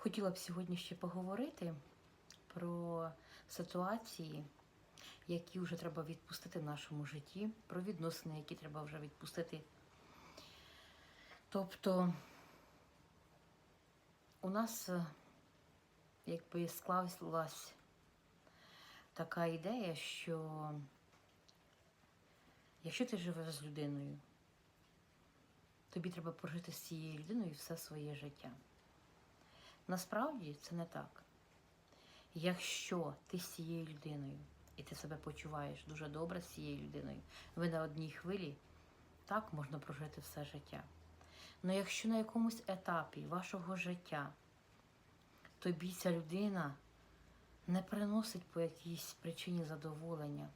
Хотіла б сьогодні ще поговорити про ситуації, які вже треба відпустити в нашому житті, про відносини, які треба вже відпустити. Тобто у нас е, якби склалась така ідея, що якщо ти живеш з людиною, тобі треба прожити з цією людиною все своє життя. Насправді це не так. Якщо ти з цією людиною і ти себе почуваєш дуже добре з цією людиною, ви на одній хвилі, так можна прожити все життя. Але якщо на якомусь етапі вашого життя тобі ця людина не приносить по якійсь причині задоволення,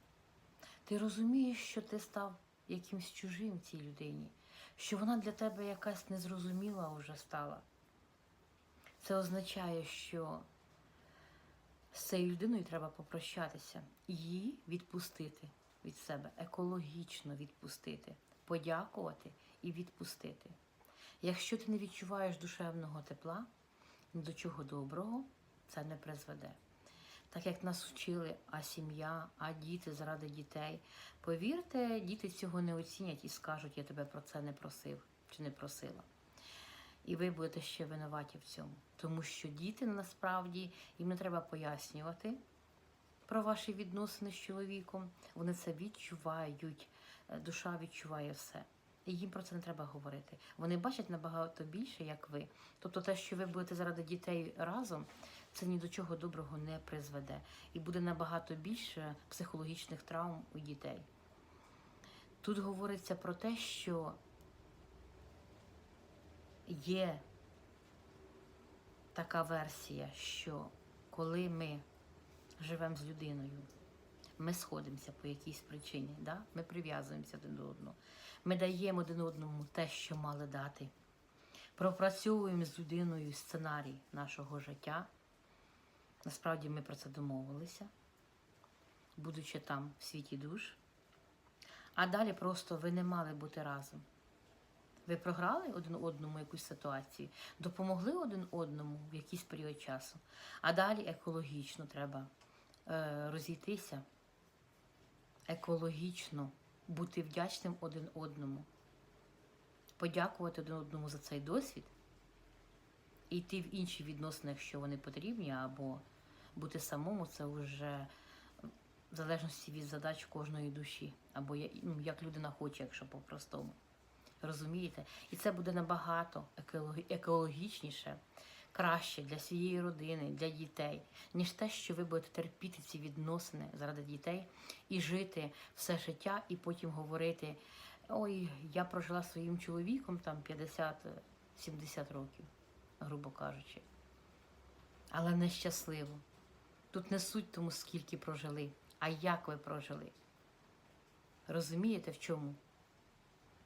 ти розумієш, що ти став якимсь чужим цій людині, що вона для тебе якась незрозуміла вже стала. Це означає, що з цією людиною треба попрощатися, її відпустити від себе, екологічно відпустити, подякувати і відпустити. Якщо ти не відчуваєш душевного тепла, ні до чого доброго це не призведе. Так як нас вчили, а сім'я, а діти заради дітей. Повірте, діти цього не оцінять і скажуть, я тебе про це не просив чи не просила. І ви будете ще винуваті в цьому. Тому що діти насправді їм не треба пояснювати про ваші відносини з чоловіком. Вони це відчувають, е, душа відчуває все. І їм про це не треба говорити. Вони бачать набагато більше, як ви. Тобто те, що ви будете заради дітей разом, це ні до чого доброго не призведе. І буде набагато більше психологічних травм у дітей. Тут говориться про те, що є така версія, що коли ми живемо з людиною, ми сходимося по якійсь причині, да? ми прив'язуємося один до одного, ми даємо один одному те, що мали дати, пропрацьовуємо з людиною сценарій нашого життя. Насправді ми про це домовилися, будучи там в світі душ. А далі просто ви не мали бути разом. Ви програли один одному якусь ситуацію, допомогли один одному в якийсь період часу, а далі екологічно треба е, розійтися, екологічно бути вдячним один одному, подякувати один одному за цей досвід. І йти в інші відносини, якщо вони потрібні, або бути самому, це вже в залежності від задач кожної душі, або ну, як людина хоче, якщо по-простому. Розумієте? І це буде набагато екологічніше, краще для всієї родини, для дітей, ніж те, що ви будете терпіти ці відносини заради дітей і жити все життя, і потім говорити: ой, я прожила своїм чоловіком там 50-70 років, грубо кажучи. Але нещасливо. Тут не суть тому, скільки прожили, а як ви прожили. Розумієте, в чому?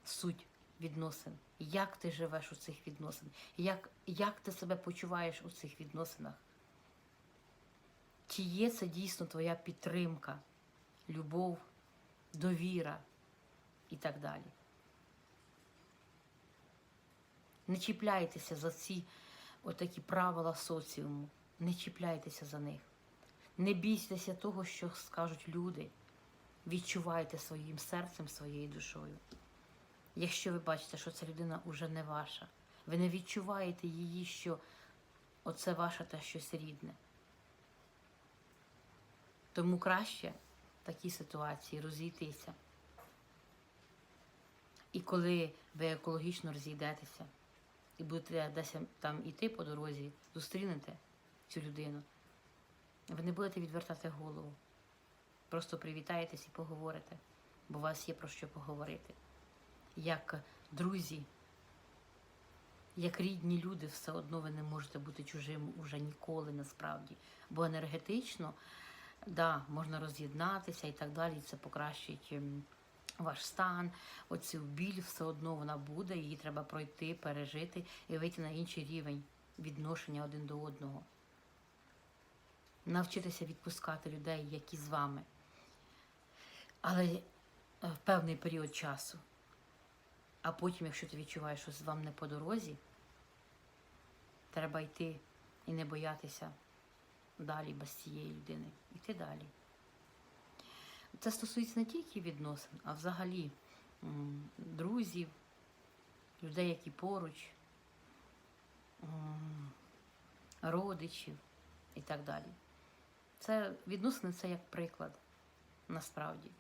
суть відносин, як ти живеш у цих відносинах, як, як ти себе почуваєш у цих відносинах. Чи є це дійсно твоя підтримка, любов, довіра і так далі. Не чіпляйтеся за ці отакі правила соціуму, не чіпляйтеся за них. Не бійтеся того, що скажуть люди. Відчувайте своїм серцем, своєю душою. Якщо ви бачите, що ця людина вже не ваша, ви не відчуваєте її, що оце ваше та щось рідне. Тому краще в такій ситуації розійтися. І коли ви екологічно розійдетеся і будете десь там іти по дорозі, зустрінете цю людину, ви не будете відвертати голову. Просто привітаєтесь і поговорите, бо у вас є про що поговорити як друзі, як рідні люди, все одно ви не можете бути чужим уже ніколи насправді. Бо енергетично, да, можна роз'єднатися і так далі, це покращить ем, ваш стан, оцю біль все одно вона буде, її треба пройти, пережити і вийти на інший рівень відношення один до одного. Навчитися відпускати людей, які з вами. Але е, в певний період часу. А потім, якщо ти відчуваєш, що з вам не по дорозі, треба йти і не боятися далі без цієї людини. Іти далі. Це стосується не тільки відносин, а взагалі друзів, людей, які поруч, родичів і так далі. Це відносини це як приклад, насправді.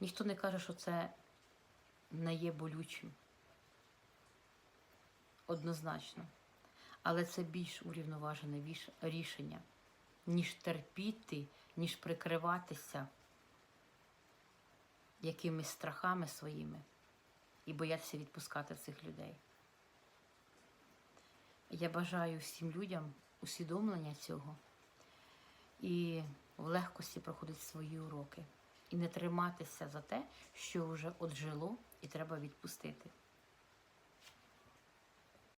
Ніхто не каже, що це не є болючим. Однозначно. Але це більш урівноважене рішення, ніж терпіти, ніж прикриватися якимись страхами своїми і боятися відпускати цих людей. Я бажаю всім людям усвідомлення цього і в легкості проходити свої уроки, і не триматися за те, що вже оджило і треба відпустити.